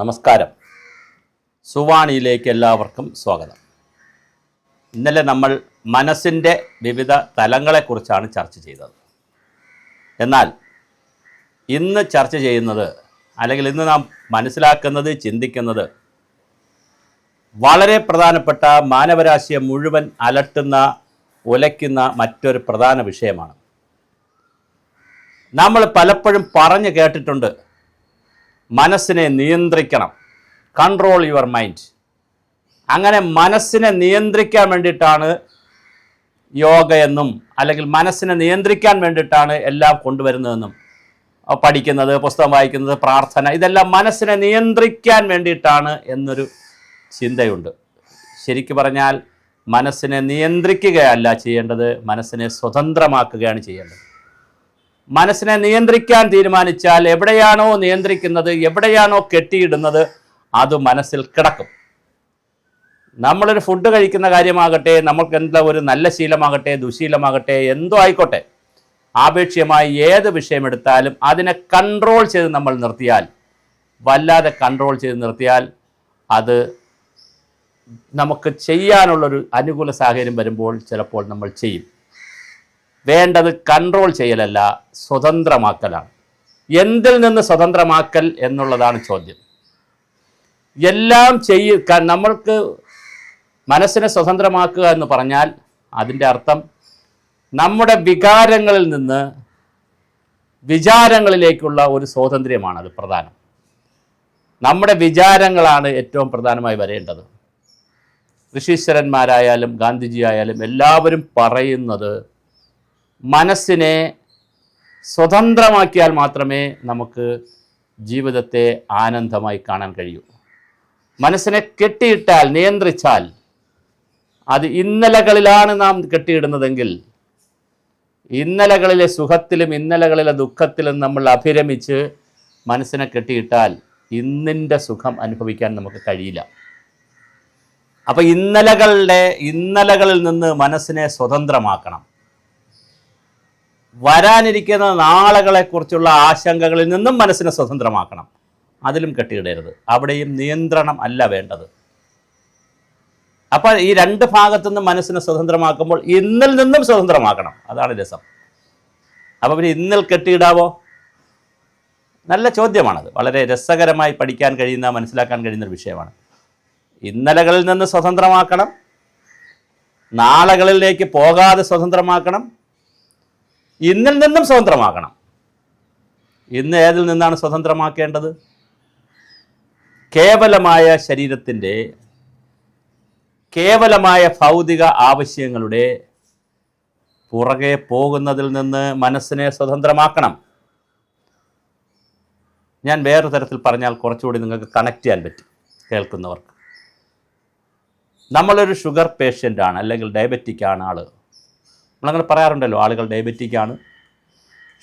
നമസ്കാരം. സുവാണിയിലേക്ക് എല്ലാവർക്കും സ്വാഗതം. ഇന്നലെ നമ്മൾ മനസ്സിന്റെ വിവിധ തലങ്ങളെക്കുറിച്ചാണ് ചർച്ച ചെയ്തത്. എന്നാൽ ഇന്ന് ചർച്ച ചെയ്യുന്നത് അല്ലെങ്കിൽ ഇന്ന് നാം മനസ്സിലാക്കുന്നത് ചിന്തിക്കുന്നത് വളരെ പ്രധാനപ്പെട്ട മാനവരാശിയെ മുഴുവൻ അലട്ടുന്ന ഉലയ്ക്കുന്ന മറ്റൊരു പ്രധാന വിഷയമാണ്. നമ്മൾ പലപ്പോഴും പറഞ്ഞു കേട്ടിട്ടുണ്ട് മനസ്സിനെ നിയന്ത്രിക്കണം. കൺട്രോൾ യുവർ മൈൻഡ് അങ്ങനെ മനസ്സിനെ നിയന്ത്രിക്കാൻ വേണ്ടിയിട്ടാണ് എന്നും അല്ലെങ്കിൽ മനസ്സിനെ നിയന്ത്രിക്കാൻ വേണ്ടിയിട്ടാണ് എല്ലാം കൊണ്ടുവരുന്നതെന്നും പഠിക്കുന്നത് പുസ്തകം വായിക്കുന്നത് പ്രാർത്ഥന ഇതെല്ലാം മനസ്സിനെ നിയന്ത്രിക്കാൻ വേണ്ടിയിട്ടാണ് എന്നൊരു ചിന്തയുണ്ട്. ശരിക്കു പറഞ്ഞാൽ മനസ്സിനെ നിയന്ത്രിക്കുകയല്ല ചെയ്യേണ്ടത് മനസ്സിനെ സ്വതന്ത്രമാക്കുകയാണ് ചെയ്യേണ്ടത്. മനസ്സിനെ നിയന്ത്രിക്കാൻ തീരുമാനിച്ചാൽ എവിടെയാണോ നിയന്ത്രിക്കുന്നത് എവിടെയാണോ കെട്ടിയിടുന്നത് അത് മനസ്സിൽ കിടക്കും. നമ്മളൊരു ഫുഡ് കഴിക്കുന്ന കാര്യമാകട്ടെ നമ്മൾക്ക് എന്താ ഒരു നല്ല ശീലമാകട്ടെ ദുശീലമാകട്ടെ എന്തോ ആയിക്കോട്ടെ. ആപേക്ഷികമായി ഏത് വിഷയമെടുത്താലും അതിനെ കൺട്രോൾ ചെയ്ത് നമ്മൾ നിർത്തിയാൽ വല്ലാതെ കൺട്രോൾ ചെയ്ത് നിർത്തിയാൽ അത് നമുക്ക് ചെയ്യാനുള്ളൊരു അനുകൂല സാഹചര്യം വരുമ്പോൾ ചിലപ്പോൾ നമ്മൾ ചെയ്യും. വേണ്ടത് കൺട്രോൾ ചെയ്യലല്ല സ്വതന്ത്രമാക്കലാണ്. എന്തിൽ നിന്ന് സ്വതന്ത്രമാക്കൽ എന്നുള്ളതാണ് ചോദ്യം. എല്ലാം ചെയ്യ നമ്മൾക്ക് മനസ്സിനെ സ്വതന്ത്രമാക്കുക എന്ന് പറഞ്ഞാൽ അതിന്റെ അർത്ഥം നമ്മുടെ വികാരങ്ങളിൽ നിന്ന് വിചാരങ്ങളിലേക്കുള്ള ഒരു സ്വാതന്ത്ര്യമാണ് അത് പ്രധാനം. നമ്മുടെ വിചാരങ്ങളാണ് ഏറ്റവും പ്രധാനമായി വരേണ്ടത്. ഋഷീശ്വരന്മാരായാലും ഗാന്ധിജിയായാലും എല്ലാവരും പറയുന്നത് മനസ്സിനെ സ്വതന്ത്രമാക്കിയാൽ മാത്രമേ നമുക്ക് ജീവിതത്തെ ആനന്ദമായി കാണാൻ കഴിയൂ. മനസ്സിനെ കെട്ടിയിട്ടാൽ നിയന്ത്രിച്ചാൽ അത് ഇന്നലകളിലാണ് നാം കെട്ടിയിടുന്നതെങ്കിൽ ഇന്നലകളിലെ സുഖത്തിലും ഇന്നലകളിലെ ദുഃഖത്തിലും നമ്മൾ അഭിരമിച്ച് മനസ്സിനെ കെട്ടിയിട്ടാൽ ഇന്നിന്റെ സുഖം അനുഭവിക്കാൻ നമുക്ക് കഴിയില്ല. അപ്പോൾ ഇന്നലകളുടെ ഇന്നലകളിൽ നിന്ന് മനസ്സിനെ സ്വതന്ത്രമാക്കണം. വരാനിരിക്കുന്ന നാളുകളെക്കുറിച്ചുള്ള ആശങ്കകളിൽ നിന്നും മനസ്സിനെ സ്വതന്ത്രമാക്കണം. അതിലും കെട്ടിയിടരുത്. അവിടെയും നിയന്ത്രണം അല്ല വേണ്ടത്. അപ്പോൾ ഈ രണ്ട് ഭാഗത്തു നിന്നും മനസ്സിനെ സ്വതന്ത്രമാക്കുമ്പോൾ ഇന്നിൽ നിന്നും സ്വതന്ത്രമാക്കണം. അതാണ് രസം. അപ്പോൾ പിന്നെ ഇന്നിൽ കെട്ടിയിടാവോ? നല്ല ചോദ്യമാണത്. വളരെ രസകരമായി പഠിക്കാൻ കഴിയുന്ന മനസ്സിലാക്കാൻ കഴിയുന്ന ഒരു വിഷയമാണ്. ഇന്നലകളിൽ നിന്ന് സ്വതന്ത്രമാക്കണം. നാളുകളിലേക്ക് പോകാതെ സ്വതന്ത്രമാക്കണം. ഇന്നിൽ നിന്നും സ്വതന്ത്രമാക്കണം ഇന്ന് ഏതിൽ നിന്നാണ് സ്വതന്ത്രമാക്കേണ്ടത്? കേവലമായ ശരീരത്തിന്റെ കേവലമായ ഭൗതിക ആവശ്യങ്ങളുടെ പുറകെ പോകുന്നതിൽ നിന്ന് മനസ്സിനെ സ്വതന്ത്രമാക്കണം. ഞാൻ വേറൊരു തരത്തിൽ പറഞ്ഞാൽ കുറച്ചുകൂടി നിങ്ങൾക്ക് കണക്ട് ചെയ്യാൻ പറ്റും കേൾക്കുന്നവർക്ക്. നമ്മളൊരു ഷുഗർ പേഷ്യന്റ് ആണ് അല്ലെങ്കിൽ ഡയബറ്റിക് ആണ് ആൾ നമ്മളങ്ങനെ പറയാറുണ്ടല്ലോ ആളുകൾ ഡയബറ്റിക് ആണ്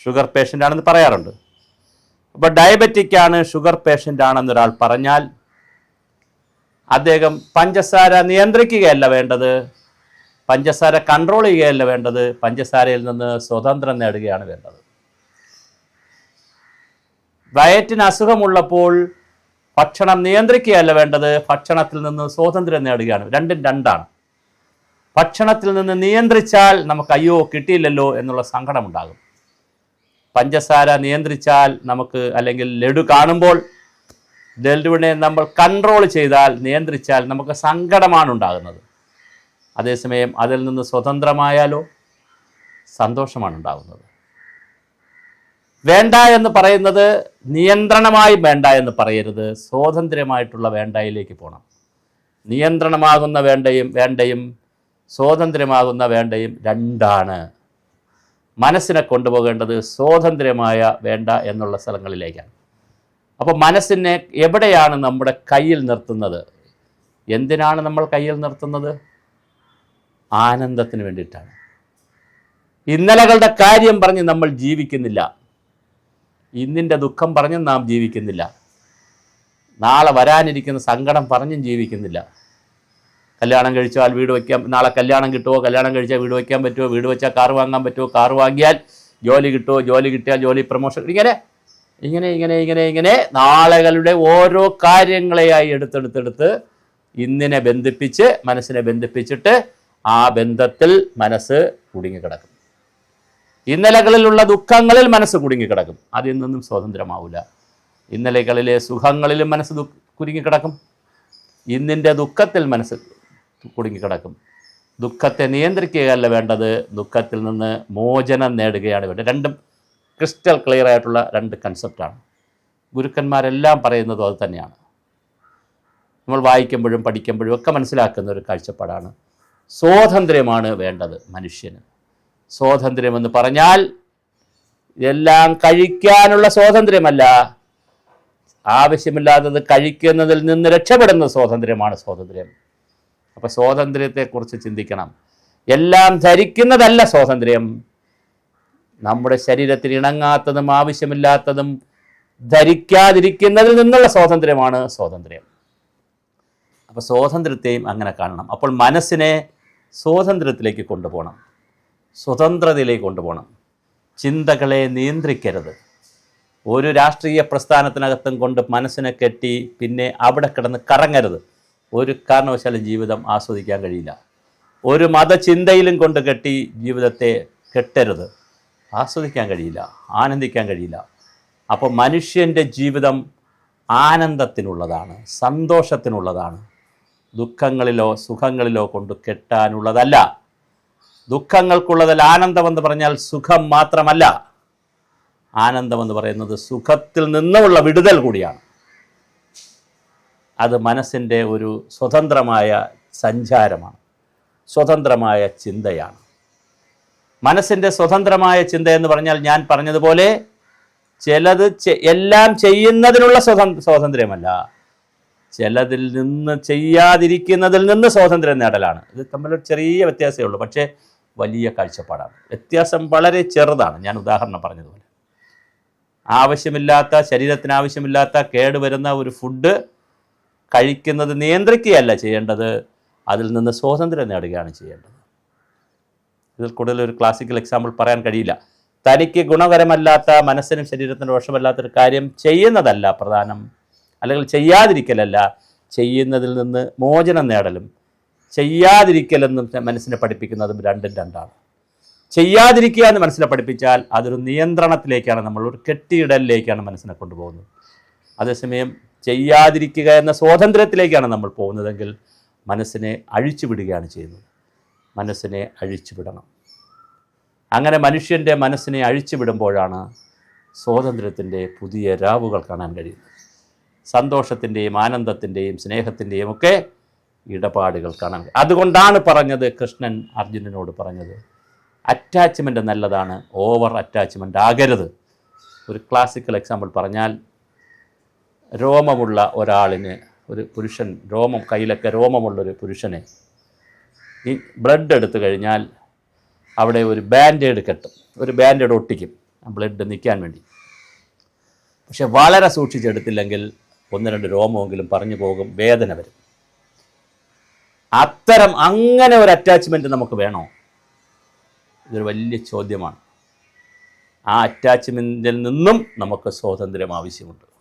ഷുഗർ പേഷ്യന്റ് ആണെന്ന് പറയാറുണ്ട്. അപ്പോൾ ഡയബറ്റിക് ആണ് ഷുഗർ പേഷ്യന്റ് ആണെന്നൊരാൾ പറഞ്ഞാൽ അദ്ദേഹം പഞ്ചസാര നിയന്ത്രിക്കുകയല്ല വേണ്ടത് പഞ്ചസാര കൺട്രോൾ ചെയ്യുകയല്ല വേണ്ടത് പഞ്ചസാരയിൽ നിന്ന് സ്വതന്ത്രം നേടുകയാണ് വേണ്ടത്. വയറ്റിന് അസുഖമുള്ളപ്പോൾ ഭക്ഷണം നിയന്ത്രിക്കുകയല്ല വേണ്ടത് ഭക്ഷണത്തിൽ നിന്ന് സ്വാതന്ത്ര്യം നേടുകയാണ്. രണ്ടും രണ്ടാണ്. ഭക്ഷണത്തിൽ നിന്ന് നിയന്ത്രിച്ചാൽ നമുക്ക് അയ്യോ കിട്ടിയില്ലല്ലോ എന്നുള്ള സങ്കടമുണ്ടാകും. പഞ്ചസാര നിയന്ത്രിച്ചാൽ നമുക്ക് അല്ലെങ്കിൽ ലഡു കാണുമ്പോൾ ലഡുവിനെ നമ്മൾ കൺട്രോൾ ചെയ്താൽ നിയന്ത്രിച്ചാൽ നമുക്ക് സങ്കടമാണ് ഉണ്ടാകുന്നത്. അതേസമയം അതിൽ നിന്ന് സ്വതന്ത്രമായാലോ സന്തോഷമാണ് ഉണ്ടാകുന്നത്. വേണ്ട എന്ന് പറയുന്നത് നിയന്ത്രണമായി വേണ്ട എന്ന് പറയരുത്. സ്വാതന്ത്ര്യമായിട്ടുള്ള വേണ്ടയിലേക്ക് പോകണം നിയന്ത്രണമാകുന്ന വേണ്ടയും വേണ്ടയും സ്വാതന്ത്ര്യമാകുന്ന വേണ്ടയും രണ്ടാണ്. മനസ്സിനെ കൊണ്ടുപോകേണ്ടത് സ്വാതന്ത്ര്യമായ വേണ്ട എന്നുള്ള സ്ഥലങ്ങളിലേക്കാണ്. അപ്പോൾ മനസ്സിനെ എവിടെയാണ് നമ്മുടെ കയ്യിൽ നിർത്തുന്നത്? എന്തിനാണ് നമ്മൾ കയ്യിൽ നിർത്തുന്നത്? ആനന്ദത്തിന് വേണ്ടിയിട്ടാണ്. ഇന്നലകളുടെ കാര്യം പറഞ്ഞ് നമ്മൾ ജീവിക്കുന്നില്ല. ഇന്നിന്റെ ദുഃഖം പറഞ്ഞും നാം ജീവിക്കുന്നില്ല. നാളെ വരാനിരിക്കുന്ന സങ്കടം പറഞ്ഞും ജീവിക്കുന്നില്ല. കല്യാണം കഴിച്ചാൽ വീട് വയ്ക്കാൻ നാളെ കല്യാണം കിട്ടുമോ കല്യാണം കഴിച്ചാൽ വീട് വയ്ക്കാൻ പറ്റുമോ വീട് വെച്ചാൽ കാർ വാങ്ങാൻ പറ്റുമോ കാർ വാങ്ങിയാൽ ജോലി കിട്ടുമോ ജോലി കിട്ടിയാൽ ജോലി പ്രൊമോഷൻ ഇങ്ങനെ ഇങ്ങനെ ഇങ്ങനെ ഇങ്ങനെ ഇങ്ങനെ നാളുകളുടെ ഓരോ കാര്യങ്ങളെയായി എടുത്തെടുത്തെടുത്ത് ഇന്നിനെ ബന്ധിപ്പിച്ച് മനസ്സിനെ ബന്ധിപ്പിച്ചിട്ട് ആ ബന്ധത്തിൽ മനസ്സ് കുടുങ്ങിക്കിടക്കും. ഇന്നലകളിലുള്ള ദുഃഖങ്ങളിൽ മനസ്സ് കുടുങ്ങിക്കിടക്കും. അതിൽ നിന്നും സ്വതന്ത്രമാവില്ല ഇന്നലകളിലെ സുഖങ്ങളിലും മനസ്സ് കുരുങ്ങിക്കിടക്കും. ഇന്നിന്റെ ദുഃഖത്തിൽ മനസ്സ് കുടുങ്ങിക്കിടക്കും. ദുഃഖത്തെ നിയന്ത്രിക്കുകയല്ല വേണ്ടത്. ദുഃഖത്തിൽ നിന്ന് മോചനം നേടുകയാണ് വേണ്ടത്. രണ്ടും ക്രിസ്റ്റൽ ക്ലിയർ ആയിട്ടുള്ള രണ്ട് കൺസെപ്റ്റാണ് ഗുരുക്കന്മാരെല്ലാം പറയുന്നതും അത് തന്നെയാണ്. നമ്മൾ വായിക്കുമ്പോഴും പഠിക്കുമ്പോഴും ഒക്കെ മനസ്സിലാക്കുന്ന ഒരു കാഴ്ചപ്പാടാണ്. സ്വാതന്ത്ര്യമാണ് വേണ്ടത് മനുഷ്യന്. സ്വാതന്ത്ര്യമെന്ന് പറഞ്ഞാൽ എല്ലാം കഴിക്കാനുള്ള സ്വാതന്ത്ര്യമല്ല. ആവശ്യമില്ലാത്തത് കഴിക്കുന്നതിൽ നിന്ന് രക്ഷപ്പെടുന്ന സ്വാതന്ത്ര്യമാണ് സ്വാതന്ത്ര്യം. അപ്പോൾ സ്വാതന്ത്ര്യത്തെക്കുറിച്ച് ചിന്തിക്കണം. എല്ലാം ധരിക്കുന്നതല്ല സ്വാതന്ത്ര്യം. നമ്മുടെ ശരീരത്തിൽ ഇണങ്ങാത്തതും ആവശ്യമില്ലാത്തതും ധരിക്കാതിരിക്കുന്നതിൽ നിന്നുള്ള സ്വാതന്ത്ര്യമാണ് സ്വാതന്ത്ര്യം. അപ്പോൾ സ്വാതന്ത്ര്യത്തെയും അങ്ങനെ കാണണം. അപ്പോൾ മനസ്സിനെ സ്വാതന്ത്ര്യത്തിലേക്ക് കൊണ്ടുപോകണം. സ്വതന്ത്രതയിലേക്ക് കൊണ്ടുപോകണം. ചിന്തകളെ നിയന്ത്രിക്കരുത്. ഒരു രാഷ്ട്രീയ പ്രസ്ഥാനത്തിനകത്തും കൊണ്ട് മനസ്സിനെ കെട്ടി പിന്നെ അവിടെ കിടന്ന് കറങ്ങരുത്. ഒരു കാരണവശാലും ജീവിതം ആസ്വദിക്കാൻ കഴിയില്ല. ഒരു മതചിന്തയിലും കൊണ്ട് കെട്ടി ജീവിതത്തെ കെട്ടരുത്. ആസ്വദിക്കാൻ കഴിയില്ല ആനന്ദിക്കാൻ കഴിയില്ല. അപ്പോൾ മനുഷ്യന്റെ ജീവിതം ആനന്ദത്തിനുള്ളതാണ് സന്തോഷത്തിനുള്ളതാണ്. ദുഃഖങ്ങളിലോ സുഖങ്ങളിലോ കൊണ്ട് കെട്ടാനുള്ളതല്ല. ദുഃഖങ്ങൾക്കുള്ളതിൽ ആനന്ദമെന്ന് പറഞ്ഞാൽ സുഖം മാത്രമല്ല. ആനന്ദമെന്ന് പറയുന്നത് സുഖത്തിൽ നിന്നുമുള്ള വിടുതൽ കൂടിയാണ്. അത് മനസ്സിന്റെ ഒരു സ്വതന്ത്രമായ സഞ്ചാരമാണ്. സ്വതന്ത്രമായ ചിന്തയാണ്. മനസ്സിന്റെ സ്വതന്ത്രമായ ചിന്ത എന്ന് പറഞ്ഞാൽ ഞാൻ പറഞ്ഞതുപോലെ ചിലത് എല്ലാം ചെയ്യുന്നതിനുള്ള സ്വതന് സ്വാതന്ത്ര്യമല്ല. ചിലതിൽ നിന്ന് ചെയ്യാതിരിക്കുന്നതിൽ നിന്ന് സ്വാതന്ത്ര്യം നേടലാണ്. ഇത് തമ്മിലൊരു ചെറിയ വ്യത്യാസമേ ഉള്ളൂ. പക്ഷേ വലിയ കാഴ്ചപ്പാടാണ്. വ്യത്യാസം വളരെ ചെറുതാണ്. ഞാൻ ഉദാഹരണം പറഞ്ഞതുപോലെ. ആവശ്യമില്ലാത്ത ശരീരത്തിന് ആവശ്യമില്ലാത്ത കേടുവരുന്ന ഒരു ഫുഡ് കഴിക്കുന്നത് നിയന്ത്രിക്കുകയല്ല ചെയ്യേണ്ടത് അതിൽ നിന്ന് സ്വാതന്ത്ര്യം നേടുകയാണ് ചെയ്യേണ്ടത്. ഇതിൽ കൂടുതൽ ഒരു ക്ലാസിക്കൽ എക്സാമ്പിൾ പറയാൻ കഴിയില്ല. തനിക്ക് ഗുണകരമല്ലാത്ത മനസ്സിനും ശരീരത്തിനും ദോഷമല്ലാത്തൊരു കാര്യം ചെയ്യുന്നതല്ല പ്രധാനം. അല്ലെങ്കിൽ ചെയ്യാതിരിക്കലല്ല ചെയ്യുന്നതിൽ നിന്ന് മോചനം നേടലും. ചെയ്യാതിരിക്കലെന്നും മനസ്സിനെ പഠിപ്പിക്കുന്നതും രണ്ടും രണ്ടാണ്. ചെയ്യാതിരിക്കുക എന്ന് മനസ്സിനെ പഠിപ്പിച്ചാൽ അതൊരു നിയന്ത്രണത്തിലേക്കാണ് നമ്മൾ ഒരു കെട്ടിയിടലിലേക്കാണ് മനസ്സിനെ കൊണ്ടുപോകുന്നത്. അതേസമയം ചെയ്യാതിരിക്കുക എന്ന സ്വാതന്ത്ര്യത്തിലേക്കാണ് നമ്മൾ പോകുന്നതെങ്കിൽ മനസ്സിനെ അഴിച്ചുവിടുകയാണ് ചെയ്യുന്നത്. മനസ്സിനെ അഴിച്ചുവിടണം. അങ്ങനെ മനുഷ്യന്റെ മനസ്സിനെ അഴിച്ചുവിടുമ്പോഴാണ് സ്വാതന്ത്ര്യത്തിന്റെ പുതിയ രാവുകൾ കാണാൻ കഴിയുന്നത്. സന്തോഷത്തിന്റെയും ആനന്ദത്തിന്റെയും സ്നേഹത്തിന്റെയും ഒക്കെ ഇടപാടുകൾ കാണാൻ അതുകൊണ്ടാണ് പറഞ്ഞത് കൃഷ്ണൻ അർജുനനോട് പറഞ്ഞത് അറ്റാച്ച്മെന്റ് നല്ലതാണ് ഓവർ അറ്റാച്ച്മെന്റ് ആകരുത്. ഒരു ക്ലാസിക്കൽ എക്സാമ്പിൾ പറഞ്ഞാൽ രോമമുള്ള ഒരാളിന് ഒരു പുരുഷൻ രോമം കയ്യിലൊക്കെ രോമമുള്ളൊരു പുരുഷനെ ഈ ബ്ലഡ് എടുത്തു കഴിഞ്ഞാൽ അവിടെ ഒരു ബാൻഡേഡ് കെട്ടും. ഒരു ബാൻഡേഡ് ഒട്ടിക്കും. ബ്ലഡ് നിൽക്കാൻ വേണ്ടി. പക്ഷെ വളരെ സൂക്ഷിച്ചെടുത്തില്ലെങ്കിൽ ഒന്ന് രണ്ട് രോമമെങ്കിലും പറഞ്ഞു പോകും വേദന വരും. അത്തരം അങ്ങനെ ഒരു അറ്റാച്ച്മെന്റ് നമുക്ക് വേണോ? ഇതൊരു വലിയ ചോദ്യമാണ്. ആ അറ്റാച്ച്മെന്റിൽ നിന്നും നമുക്ക് സ്വാതന്ത്ര്യം ആവശ്യമുണ്ട്.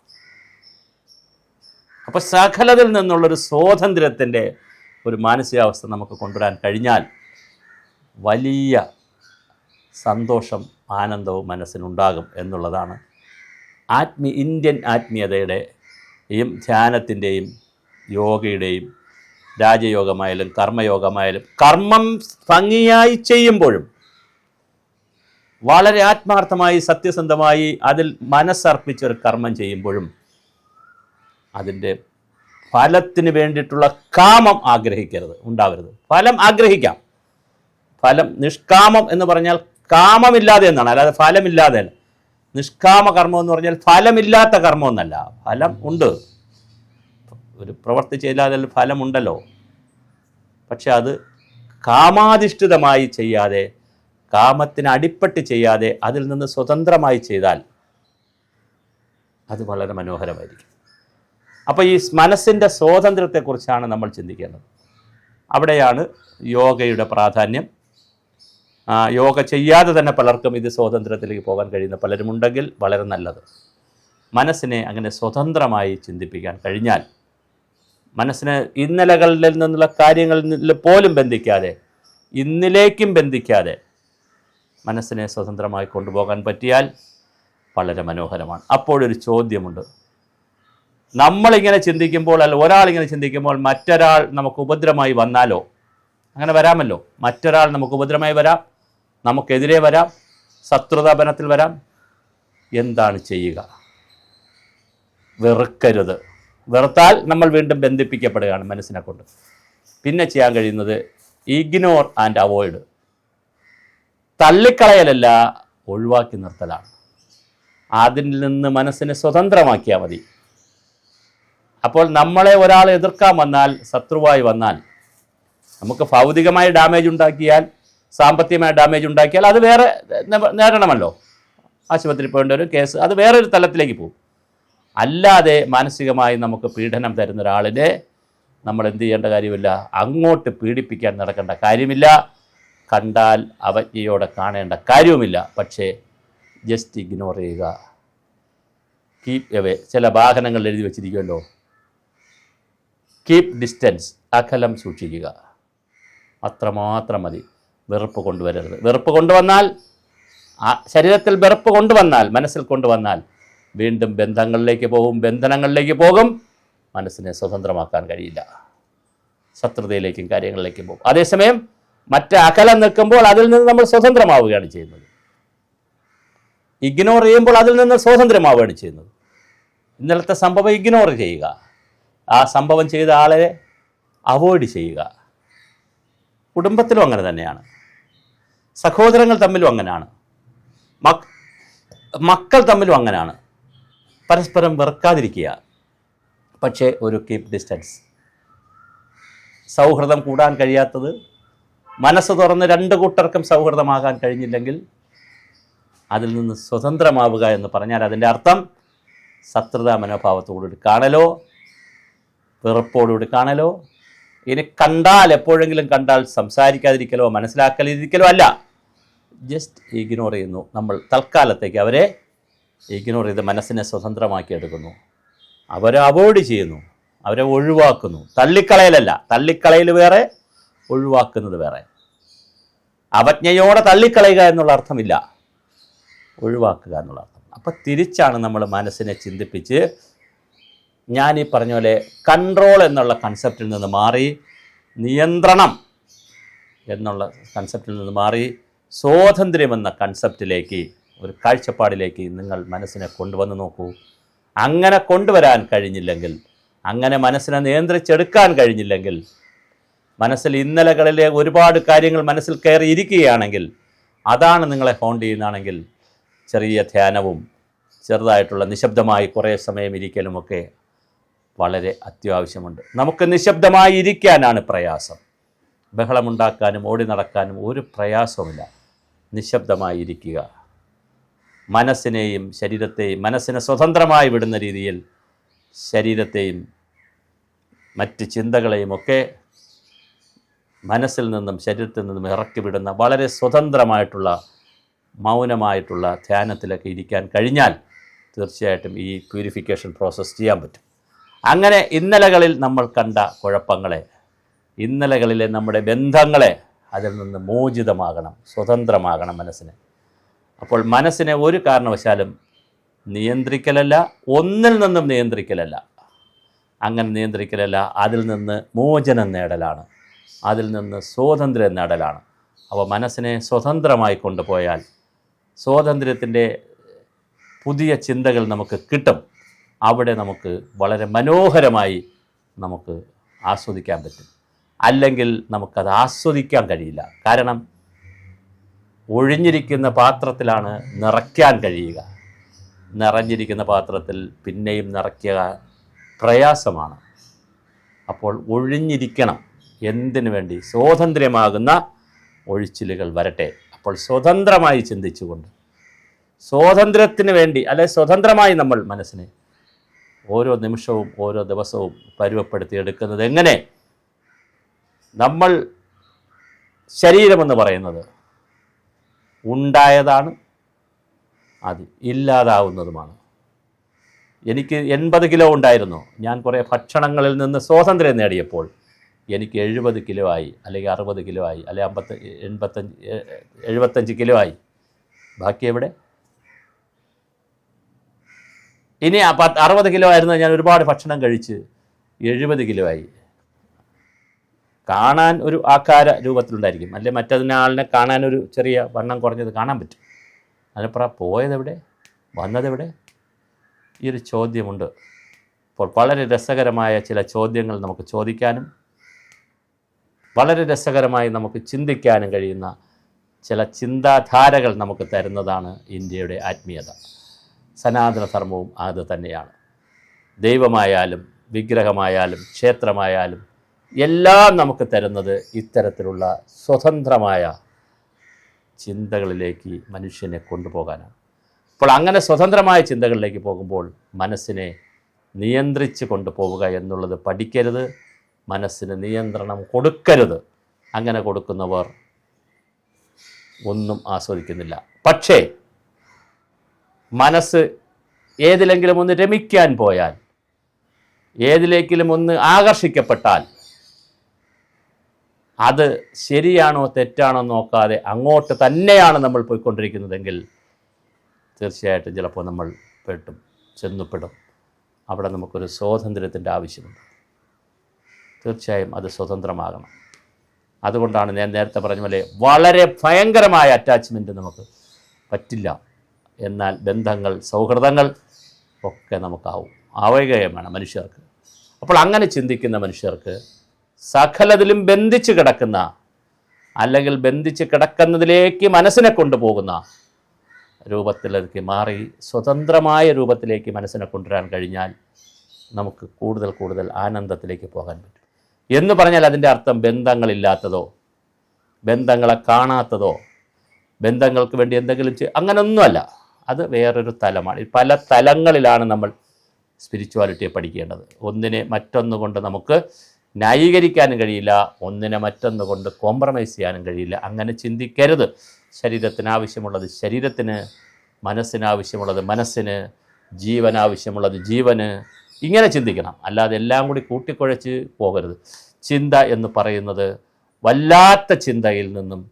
അപ്പോൾ സകലതിൽ നിന്നുള്ളൊരു സ്വാതന്ത്ര്യത്തിന്റെ ഒരു മാനസികാവസ്ഥ നമുക്ക് കൊണ്ടുവരാൻ കഴിഞ്ഞാൽ വലിയ സന്തോഷം ആനന്ദവും മനസ്സിനുണ്ടാകും എന്നുള്ളതാണ് ആത്മീ ഇന്ത്യൻ ആത്മീയതയുടെയും ധ്യാനത്തിന്റെയും യോഗയുടെയും രാജയോഗമായാലും കർമ്മയോഗമായാലും കർമ്മം ഭംഗിയായി ചെയ്യുമ്പോഴും വളരെ ആത്മാർത്ഥമായി സത്യസന്ധമായി അതിൽ മനസ്സർപ്പിച്ചൊരു കർമ്മം ചെയ്യുമ്പോഴും അതിന്റെ ഫലത്തിന് വേണ്ടിയിട്ടുള്ള കാമം ആഗ്രഹിക്കരുത് ഉണ്ടാവരുത്. ഫലം ആഗ്രഹിക്കാം. ഫലം നിഷ്കാമം എന്ന് പറഞ്ഞാൽ കാമമില്ലാതെ എന്നാണ്. അല്ലാതെ ഫലമില്ലാതെ അല്ല. നിഷ്കാമ കർമ്മം എന്ന് പറഞ്ഞാൽ ഫലമില്ലാത്ത കർമ്മം എന്നല്ല. ഫലം ഉണ്ട്. ഒരു പ്രവർത്തി അതിൽ ഫലമുണ്ടല്ലോ. പക്ഷെ അത് കാമാധിഷ്ഠിതമായി ചെയ്യാതെ കാമത്തിന് അടിപ്പെട്ട് ചെയ്യാതെ അതിൽ നിന്ന് സ്വതന്ത്രമായി ചെയ്താൽ അത് വളരെ മനോഹരമായിരിക്കും. അപ്പോൾ ഈ മനസ്സിന്റെ സ്വാതന്ത്ര്യത്തെക്കുറിച്ചാണ് നമ്മൾ ചിന്തിക്കേണ്ടത്. അവിടെയാണ് യോഗയുടെ പ്രാധാന്യം. യോഗ ചെയ്യാതെ തന്നെ പലർക്കും ഇത് സ്വാതന്ത്ര്യത്തിലേക്ക് പോകാൻ കഴിയുന്ന പലരുമുണ്ടെങ്കിൽ വളരെ നല്ലത്. മനസ്സിനെ അങ്ങനെ സ്വതന്ത്രമായി ചിന്തിപ്പിക്കാൻ കഴിഞ്ഞാൽ മനസ്സിനെ ഇന്നലകളിൽ നിന്നുള്ള കാര്യങ്ങളിൽ പോലും ബന്ധിക്കാതെ ഇന്നിലേക്കും ബന്ധിക്കാതെ മനസ്സിനെ സ്വതന്ത്രമായി കൊണ്ടുപോകാൻ പറ്റിയാൽ വളരെ മനോഹരമാണ്. അപ്പോഴൊരു ചോദ്യമുണ്ട്. നമ്മളിങ്ങനെ ചിന്തിക്കുമ്പോൾ അല്ല ഒരാളിങ്ങനെ ചിന്തിക്കുമ്പോൾ മറ്റൊരാൾ നമുക്ക് ഉപദ്രവമായി വന്നാലോ? അങ്ങനെ വരാമല്ലോ. മറ്റൊരാൾ നമുക്ക് ഉപദ്രവമായി വരാം. നമുക്കെതിരെ വരാം. ശത്രുതാപനത്തിൽ വരാം. എന്താണ് ചെയ്യുക? വെറുക്കരുത്. വെറുത്താൽ നമ്മൾ വീണ്ടും ബന്ധിപ്പിക്കപ്പെടുകയാണ് മനസ്സിനെ കൊണ്ട് പിന്നെ ചെയ്യാൻ കഴിയുന്നത് ഇഗ്നോർ ആൻഡ് അവോയ്ഡ് തള്ളിക്കളയലല്ല ഒഴിവാക്കി നിർത്തലാണ്. അതിൽ നിന്ന് മനസ്സിനെ സ്വതന്ത്രമാക്കിയാൽ മതി. അപ്പോൾ നമ്മളെ ഒരാൾ എതിർക്കാൻ വന്നാൽ ശത്രുവായി വന്നാൽ നമുക്ക് ഭൗതികമായ ഡാമേജ് ഉണ്ടാക്കിയാൽ സാമ്പത്തികമായ ഡാമേജ് ഉണ്ടാക്കിയാൽ അത് വേറെ നേടണമല്ലോ. ആശുപത്രി പോകേണ്ട ഒരു കേസ് അത് വേറൊരു തലത്തിലേക്ക് പോകും. അല്ലാതെ മാനസികമായി നമുക്ക് പീഡനം തരുന്ന ഒരാളിനെ നമ്മൾ എന്ത് ചെയ്യേണ്ട കാര്യമില്ല അങ്ങോട്ട് പീഡിപ്പിക്കാൻ നടക്കേണ്ട കാര്യമില്ല. കണ്ടാൽ അവജ്ഞയോടെ കാണേണ്ട കാര്യവുമില്ല. പക്ഷേ ജസ്റ്റ് ഇഗ്നോർ ചെയ്യുക. കീപ് എവേ ചില വാഹനങ്ങൾ എഴുതി വച്ചിരിക്കുമല്ലോ. കീപ് ഡിസ്റ്റൻസ് അകലം സൂക്ഷിക്കുക. അത്രമാത്രം മതി വെറുപ്പ് കൊണ്ടുവരരുത്. വെറുപ്പ് കൊണ്ടുവന്നാൽ ശരീരത്തിൽ വെറുപ്പ് കൊണ്ടുവന്നാൽ മനസ്സിൽ കൊണ്ടുവന്നാൽ വീണ്ടും ബന്ധങ്ങളിലേക്ക് പോകും ബന്ധനങ്ങളിലേക്ക് പോകും മനസ്സിനെ സ്വതന്ത്രമാക്കാൻ കഴിയില്ല. ശത്രുതയിലേക്കും കാര്യങ്ങളിലേക്കും പോകും. അതേസമയം മറ്റ് അകലം നിൽക്കുമ്പോൾ അതിൽ നിന്ന് നമ്മൾ സ്വതന്ത്രമാവുകയാണ് ചെയ്യുന്നത്. ഇഗ്നോർ ചെയ്യുമ്പോൾ അതിൽ നിന്ന് സ്വാതന്ത്ര്യമാവുകയാണ് ചെയ്യുന്നത്. ഇന്നലത്തെ സംഭവം ഇഗ്നോർ ചെയ്യുക. ആ സംഭവം ചെയ്ത ആളെ അവോയ്ഡ് ചെയ്യുക. കുടുംബത്തിലും അങ്ങനെ തന്നെയാണ്. സഹോദരങ്ങൾ തമ്മിലും അങ്ങനെയാണ്. മക് മക്കൾ തമ്മിലും അങ്ങനെയാണ്. പരസ്പരം വെറുക്കാതിരിക്കുക. പക്ഷേ ഒരു കീപ് ഡിസ്റ്റൻസ് സൗഹൃദം കൂടാൻ കഴിയാത്തത് മനസ്സ് തുറന്ന് രണ്ട് കൂട്ടർക്കും സൗഹൃദമാകാൻ കഴിഞ്ഞില്ലെങ്കിൽ അതിൽ നിന്ന് സ്വതന്ത്രമാവുക എന്ന് പറഞ്ഞാൽ അതിന്റെ അർത്ഥം ശത്രുതാ മനോഭാവത്തോടുകൂടി. കാണലോ? വെറുപ്പോടുകൂടി കാണലോ? ഇനി കണ്ടാൽ എപ്പോഴെങ്കിലും കണ്ടാൽ സംസാരിക്കാതിരിക്കലോ മനസ്സിലാക്കാതിരിക്കലോ അല്ല. ജസ്റ്റ് ഇഗ്നോർ ചെയ്യുന്നു. നമ്മൾ തൽക്കാലത്തേക്ക് അവരെ ഇഗ്നോർ ചെയ്ത് മനസ്സിനെ സ്വതന്ത്രമാക്കിയെടുക്കുന്നു അവരെ അവോയ്ഡ് ചെയ്യുന്നു. അവരെ ഒഴിവാക്കുന്നു. തള്ളിക്കളയലല്ല. തള്ളിക്കളയൽ വേറെ ഒഴിവാക്കുന്നത് വേറെ. അവജ്ഞയോടെ തള്ളിക്കളയുക എന്നുള്ള അർത്ഥമില്ല. ഒഴിവാക്കുക എന്നുള്ള അർത്ഥം. അപ്പം തിരിച്ചാണ് നമ്മൾ മനസ്സിനെ ചിന്തിപ്പിച്ച് ഞാൻ ഈ പറഞ്ഞ പോലെ കൺട്രോൾ എന്നുള്ള കൺസെപ്റ്റിൽ നിന്ന് മാറി നിയന്ത്രണം എന്നുള്ള കൺസെപ്റ്റിൽ നിന്ന് മാറി സ്വാതന്ത്ര്യം എന്ന കൺസെപ്റ്റിലേക്ക് ഒരു കാഴ്ചപ്പാടിലേക്ക് നിങ്ങൾ മനസ്സിനെ കൊണ്ടുവന്ന് നോക്കൂ. അങ്ങനെ കൊണ്ടുവരാൻ കഴിഞ്ഞില്ലെങ്കിൽ അങ്ങനെ മനസ്സിനെ നിയന്ത്രിച്ചെടുക്കാൻ കഴിഞ്ഞില്ലെങ്കിൽ മനസ്സിൽ ഇന്നലകളിലെ ഒരുപാട് കാര്യങ്ങൾ മനസ്സിൽ കയറി ഇരിക്കുകയാണെങ്കിൽ അതാണ് നിങ്ങളെ ഹോണ്ട് ചെയ്യുന്നതാണെങ്കിൽ ചെറിയ ധ്യാനവും ചെറുതായിട്ടുള്ള നിശബ്ദമായി കുറേ സമയം ഇരിക്കലുമൊക്കെ വളരെ അത്യാവശ്യമുണ്ട്. നമുക്ക് നിശബ്ദമായി ഇരിക്കാനാണ് പ്രയാസം. ബഹളമുണ്ടാക്കാനും ഓടി നടക്കാനും ഒരു പ്രയാസവുമില്ല. നിശബ്ദമായി ഇരിക്കുക മനസ്സിനെയും ശരീരത്തെയും മനസ്സിനെ സ്വതന്ത്രമായി വിടുന്ന രീതിയിൽ ശരീരത്തെയും മറ്റ് ചിന്തകളെയും ഒക്കെ മനസ്സിൽ നിന്നും ശരീരത്തിൽ നിന്നും ഇറക്കി വിടുന്ന വളരെ സ്വതന്ത്രമായിട്ടുള്ള മൗനമായിട്ടുള്ള ധ്യാനത്തിലൊക്കെ ഇരിക്കാൻ കഴിഞ്ഞാൽ തീർച്ചയായിട്ടും ഈ പ്യൂരിഫിക്കേഷൻ പ്രോസസ്സ് ചെയ്യാൻ പറ്റും. അങ്ങനെ ഇന്നലകളിൽ നമ്മൾ കണ്ട കുഴപ്പങ്ങളെ ഇന്നലകളിലെ നമ്മുടെ ബന്ധങ്ങളെ അതിൽ നിന്ന് മോചിതമാകണം സ്വതന്ത്രമാകണം മനസ്സിന്. അപ്പോൾ മനസ്സിനെ ഒരു കാരണവശാലും നിയന്ത്രിക്കലല്ല ഒന്നിൽ നിന്നും നിയന്ത്രിക്കലല്ല. അങ്ങനെ നിയന്ത്രിക്കലല്ല അതിൽ നിന്ന് മോചനം നേടലാണ് അതിൽ നിന്ന് സ്വാതന്ത്ര്യം നേടലാണ്. അപ്പോൾ മനസ്സിനെ സ്വതന്ത്രമായി കൊണ്ടുപോയാൽ സ്വാതന്ത്ര്യത്തിന്റെ പുതിയ ചിന്തകൾ നമുക്ക് കിട്ടും. അവിടെ നമുക്ക് വളരെ മനോഹരമായി നമുക്ക് ആസ്വദിക്കാൻ പറ്റും. അല്ലെങ്കിൽ നമുക്കത് ആസ്വദിക്കാൻ കഴിയില്ല. കാരണം ഒഴിഞ്ഞിരിക്കുന്ന പാത്രത്തിലാണ് നിറയ്ക്കാൻ കഴിയുക. നിറഞ്ഞിരിക്കുന്ന പാത്രത്തിൽ പിന്നെയും നിറയ്ക്കുക പ്രയാസമാണ്. അപ്പോൾ ഒഴിഞ്ഞിരിക്കണം. എന്തിനു വേണ്ടി? സ്വാതന്ത്ര്യമാകുന്ന ഒഴിച്ചിലുകൾ വരട്ടെ. അപ്പോൾ സ്വതന്ത്രമായി ചിന്തിച്ചുകൊണ്ട് സ്വാതന്ത്ര്യത്തിന് വേണ്ടി അല്ലെ സ്വതന്ത്രമായി നമ്മൾ മനസ്സിനെ ഓരോ നിമിഷവും ഓരോ ദിവസവും പരുവപ്പെടുത്തിയെടുക്കുന്നത് എങ്ങനെ? നമ്മൾ ശരീരമെന്ന് പറയുന്നത് ഉണ്ടായതാണ് അത് ഇല്ലാതാവുന്നതുമാണ്. എനിക്ക് എൺപത് കിലോ ഉണ്ടായിരുന്നു. ഞാൻ കുറേ ഭക്ഷണങ്ങളിൽ നിന്ന് സ്വാതന്ത്ര്യം നേടിയപ്പോൾ എനിക്ക് എഴുപത് കിലോ ആയി അല്ലെങ്കിൽ അറുപത് കിലോ ആയി അല്ലെങ്കിൽ അമ്പത്തഞ്ച് എൺപത്തഞ്ച് എഴുപത്തഞ്ച് കിലോ ആയി. ബാക്കി എവിടെ? ഇനി അറുപത് കിലോ ആയിരുന്നു ഞാൻ ഒരുപാട് ഭക്ഷണം കഴിച്ച്. എഴുപത് കിലോ ആയി. കാണാൻ ഒരു ആകാര രൂപത്തിലുണ്ടായിരിക്കും. അല്ലെ മറ്റതിനാളിനെ കാണാൻ ഒരു ചെറിയ വണ്ണം കുറഞ്ഞത് കാണാൻ പറ്റും. അതിനപ്പുറം പോയതെവിടെ വന്നതെവിടെ ഈ ഒരു ചോദ്യമുണ്ട്. അപ്പോൾ വളരെ രസകരമായ ചില ചോദ്യങ്ങൾ നമുക്ക് ചോദിക്കാനും വളരെ രസകരമായി നമുക്ക് ചിന്തിക്കാനും കഴിയുന്ന ചില ചിന്താധാരകൾ നമുക്ക് തരുന്നതാണ് ഇന്ത്യയുടെ ആത്മീയത. സനാതന ധർമ്മവും അത് തന്നെയാണ്. ദൈവമായാലും വിഗ്രഹമായാലും ക്ഷേത്രമായാലും എല്ലാം നമുക്ക് തരുന്നത് ഇത്തരത്തിലുള്ള സ്വതന്ത്രമായ ചിന്തകളിലേക്ക് മനുഷ്യനെ കൊണ്ടുപോകാനാണ്. അപ്പോൾ അങ്ങനെ സ്വതന്ത്രമായ ചിന്തകളിലേക്ക് പോകുമ്പോൾ മനസ്സിനെ നിയന്ത്രിച്ച് കൊണ്ടുപോവുക എന്നുള്ളത് പഠിക്കരുത് മനസ്സിന് നിയന്ത്രണം കൊടുക്കരുത്. അങ്ങനെ കൊടുക്കുന്നവർ ഒന്നും ആസ്വദിക്കുന്നില്ല. പക്ഷേ മനസ്സ് ഏതിലെങ്കിലും ഒന്ന് രമിക്കാൻ പോയാൽ ഏതിലേക്കിലും ഒന്ന് ആകർഷിക്കപ്പെട്ടാൽ അത് ശരിയാണോ തെറ്റാണോ നോക്കാതെ അങ്ങോട്ട് തന്നെയാണ് നമ്മൾ പോയിക്കൊണ്ടിരിക്കുന്നതെങ്കിൽ തീർച്ചയായിട്ടും ചിലപ്പോൾ നമ്മൾ പെട്ടും ചെന്നുപെടും അവിടെ നമുക്കൊരു സ്വാതന്ത്ര്യത്തിന്റെ ആവശ്യമുണ്ട്. തീർച്ചയായും അത് സ്വതന്ത്രമാകണം. അതുകൊണ്ടാണ് ഞാൻ നേരത്തെ പറഞ്ഞ പോലെ വളരെ ഭയങ്കരമായ അറ്റാച്ച്മെന്റ് നമുക്ക് പറ്റില്ല. എന്നാൽ ബന്ധങ്ങൾ സൗഹൃദങ്ങൾ ഒക്കെ നമുക്കാവും. ആവുകയും മനുഷ്യർക്ക്. അപ്പോൾ അങ്ങനെ ചിന്തിക്കുന്ന മനുഷ്യർക്ക് സകലതിലും ബന്ധിച്ച് കിടക്കുന്ന അല്ലെങ്കിൽ ബന്ധിച്ച് കിടക്കുന്നതിലേക്ക് മനസ്സിനെ കൊണ്ടുപോകുന്ന രൂപത്തിലേക്ക് മാറി സ്വതന്ത്രമായ രൂപത്തിലേക്ക് മനസ്സിനെ കൊണ്ടുവരാൻ കഴിഞ്ഞാൽ നമുക്ക് കൂടുതൽ കൂടുതൽ ആനന്ദത്തിലേക്ക് പോകാൻ പറ്റും. എന്ന് പറഞ്ഞാൽ അതിന്റെ അർത്ഥം ബന്ധങ്ങളില്ലാത്തതോ ബന്ധങ്ങളെ കാണാത്തതോ ബന്ധങ്ങൾക്ക് വേണ്ടി എന്തെങ്കിലും അങ്ങനെയൊന്നുമല്ല അത് വേറൊരു തലമാണ്. പല തലങ്ങളിലാണ് നമ്മൾ സ്പിരിച്വാലിറ്റിയെ പഠിക്കേണ്ടത്. ഒന്നിനെ മറ്റൊന്ന് കൊണ്ട് നമുക്ക് ന്യായീകരിക്കാനും കഴിയില്ല ഒന്നിനെ മറ്റൊന്ന് കൊണ്ട് കോംപ്രമൈസ് ചെയ്യാനും കഴിയില്ല. അങ്ങനെ ചിന്തിക്കരുത്. ശരീരത്തിന് ആവശ്യമുള്ളത് ശരീരത്തിന് മനസ്സിന് ആവശ്യമുള്ളത് മനസ്സിന് ജീവൻ ആവശ്യമുള്ളത് ജീവന്. ഇങ്ങനെ ചിന്തിക്കണം. അല്ലാതെ എല്ലാം കൂടി കൂട്ടിക്കുഴച്ച് പോകരുത്. ചിന്ത എന്ന് പറയുന്നത് വല്ലാത്ത ചിന്തയിൽ നിന്നും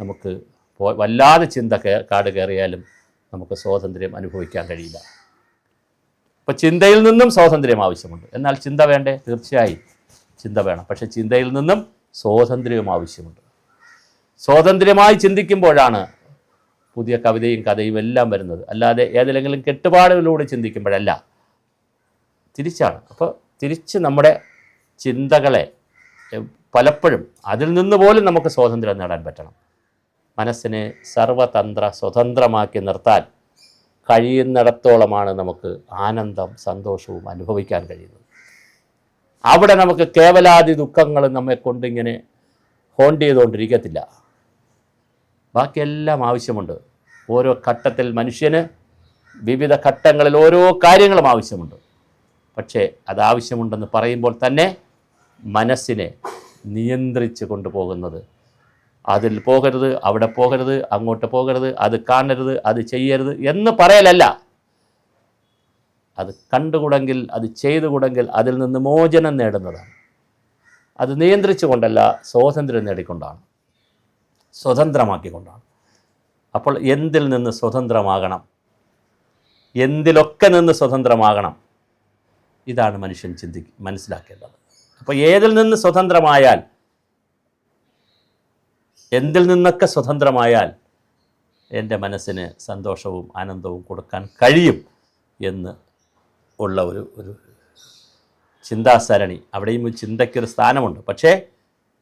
നമുക്ക് വല്ലാതെ ചിന്ത കാട് കയറിയാലും നമുക്ക് സ്വാതന്ത്ര്യം അനുഭവിക്കാൻ കഴിയില്ല. അപ്പോൾ ചിന്തയിൽ നിന്നും സ്വാതന്ത്ര്യം ആവശ്യമുണ്ട്. എന്നാൽ ചിന്ത വേണ്ടേ? തീർച്ചയായും ചിന്ത വേണം. പക്ഷേ ചിന്തയിൽ നിന്നും സ്വാതന്ത്ര്യവും ആവശ്യമുണ്ട്. സ്വാതന്ത്ര്യമായി ചിന്തിക്കുമ്പോഴാണ് പുതിയ കവിതയും കഥയും എല്ലാം വരുന്നത്. അല്ലാതെ ഏതെങ്കിലും കെട്ടുപാടുകളിലൂടെ ചിന്തിക്കുമ്പോഴല്ല. തിരിച്ചാണ്. അപ്പോൾ തിരിച്ച് നമ്മുടെ ചിന്തകളെ പലപ്പോഴും അതിൽ നിന്ന് പോലും നമുക്ക് സ്വാതന്ത്ര്യം നേടാൻ പറ്റണം. മനസ്സിനെ സർവതന്ത്ര സ്വതന്ത്രമാക്കി നിർത്താൻ കഴിയുന്നിടത്തോളമാണ് നമുക്ക് ആനന്ദം സന്തോഷവും അനുഭവിക്കാൻ കഴിയുന്നത്. അവിടെ നമുക്ക് കേവലാതി ദുഃഖങ്ങൾ നമ്മെ കൊണ്ടിങ്ങനെ ഹോണ്ട് ചെയ്തുകൊണ്ടിരിക്കത്തില്ല. ബാക്കിയെല്ലാം ആവശ്യമുണ്ട്. ഓരോ ഘട്ടത്തിൽ മനുഷ്യന് വിവിധ ഘട്ടങ്ങളിൽ ഓരോ കാര്യങ്ങളും ആവശ്യമുണ്ട്. പക്ഷേ അത് ആവശ്യമുണ്ടെന്ന് പറയുമ്പോൾ തന്നെ മനസ്സിനെ നിയന്ത്രിച്ച് കൊണ്ടുപോകുന്നത് അതിൽ പോകരുത് അവിടെ പോകരുത് അങ്ങോട്ട് പോകരുത് അത് കാണരുത് അത് ചെയ്യരുത് എന്ന് പറയലല്ല. അത് കണ്ടുകൂടെങ്കിൽ അത് ചെയ്തുകൂടെങ്കിൽ അതിൽ നിന്ന് മോചനം നേടുന്നതാണ്. അത് നിയന്ത്രിച്ചുകൊണ്ടല്ല സ്വാതന്ത്ര്യം നേടിക്കൊണ്ടാണ്. സ്വതന്ത്രമാക്കിക്കൊണ്ടാണ്. അപ്പോൾ എന്തിൽ നിന്ന് സ്വതന്ത്രമാകണം? എന്തിലൊക്കെ നിന്ന് സ്വതന്ത്രമാകണം? ഇതാണ് മനുഷ്യൻ ചിന്തി മനസ്സിലാക്കേണ്ടത്. അപ്പോൾ ഏതിൽ നിന്ന് സ്വതന്ത്രമായാൽ എന്തിൽ നിന്നൊക്കെ സ്വതന്ത്രമായാൽ എന്റെ മനസ്സിന് സന്തോഷവും ആനന്ദവും കൊടുക്കാൻ കഴിയും എന്ന് ഉള്ള ഒരു ഒരു ചിന്താസരണി. അവിടെയും ഒരു ചിന്തയ്ക്കൊരു സ്ഥാനമുണ്ട്. പക്ഷേ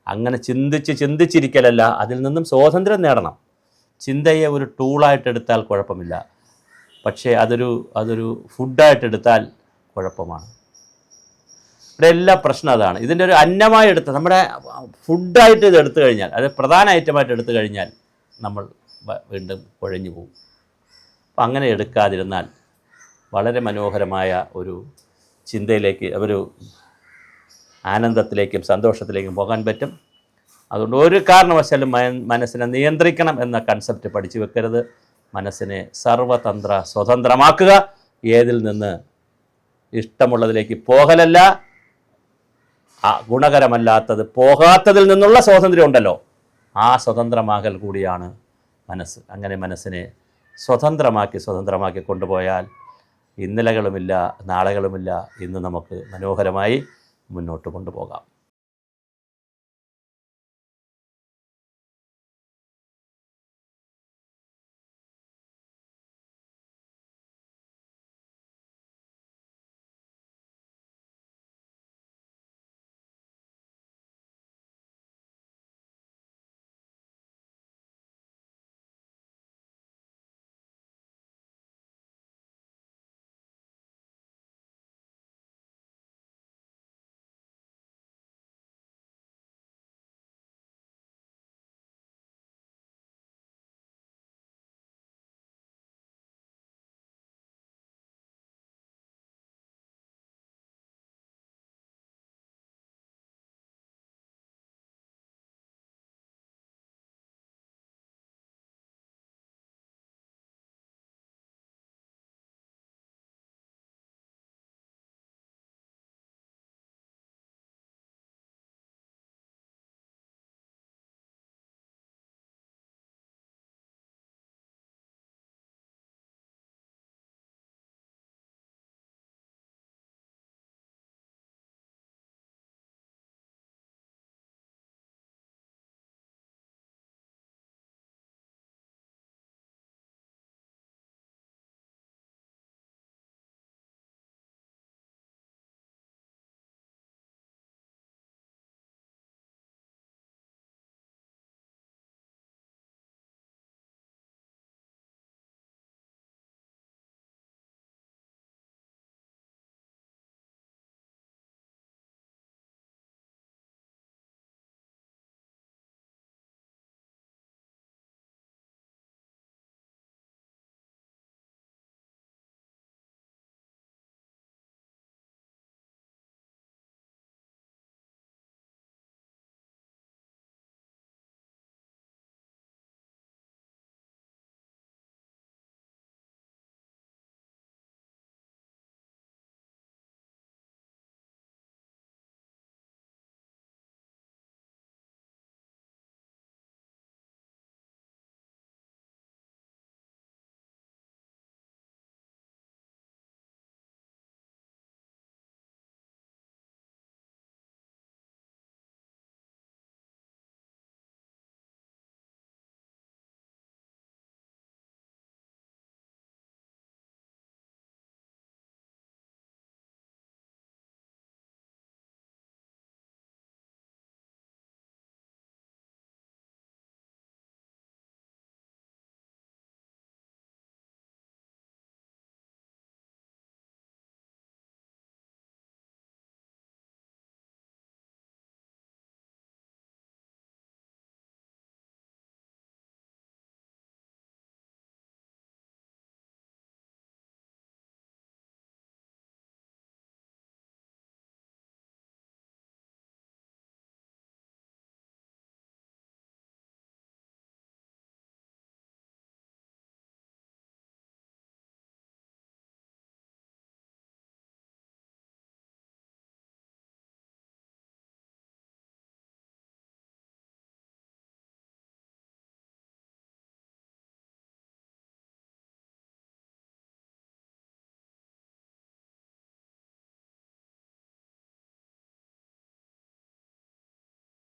അങ്ങനെ ചിന്തിച്ച് ചിന്തിച്ചിരിക്കലല്ല. അതിൽ നിന്നും സ്വാതന്ത്ര്യം നേടണം. ചിന്തയെ ഒരു ടൂളായിട്ട് എടുത്താൽ കുഴപ്പമില്ല. പക്ഷേ അതൊരു അതൊരു ഫുഡായിട്ടെടുത്താൽ കുഴപ്പമാണ്. ഇവിടെ എല്ലാ പ്രശ്നം അതാണ്. ഇതിന്റെ ഒരു അന്നമായി എടുത്ത് നമ്മുടെ ഫുഡായിട്ട് ഇത് എടുത്തു കഴിഞ്ഞാൽ അത് പ്രധാന ഐറ്റമായിട്ട് എടുത്തു കഴിഞ്ഞാൽ നമ്മൾ വീണ്ടും കുഴഞ്ഞു പോകും. അപ്പം അങ്ങനെ എടുക്കാതിരുന്നാൽ വളരെ മനോഹരമായ ഒരു ചിന്തയിലേക്ക് ഒരു ആനന്ദത്തിലേക്കും സന്തോഷത്തിലേക്കും പോകാൻ പറ്റും. അതുകൊണ്ട് ഒരു കാരണവശാലും മന- മനസ്സിനെ നിയന്ത്രിക്കണം എന്ന കൺസെപ്റ്റ് പഠിച്ചു വെക്കരുത്. മനസ്സിനെ സർവതന്ത്ര സ്വതന്ത്രമാക്കുക. ഏതിൽ നിന്ന് ഇഷ്ടമുള്ളതിലേക്ക് പോകലല്ല. ആ ഗുണകരമല്ലാത്തത് പോകാത്തതിൽ നിന്നുള്ള സ്വാതന്ത്ര്യം ഉണ്ടല്ലോ. ആ സ്വതന്ത്രമാകൽ കൂടിയാണ് മനസ്സ്. അങ്ങനെ മനസ്സിനെ സ്വതന്ത്രമാക്കി സ്വതന്ത്രമാക്കി കൊണ്ടുപോയാൽ ഇന്നലകളുമില്ല നാളെകളുമില്ല ഇന്ന് നമുക്ക് മനോഹരമായി മുന്നോട്ട് കൊണ്ടുപോകാം.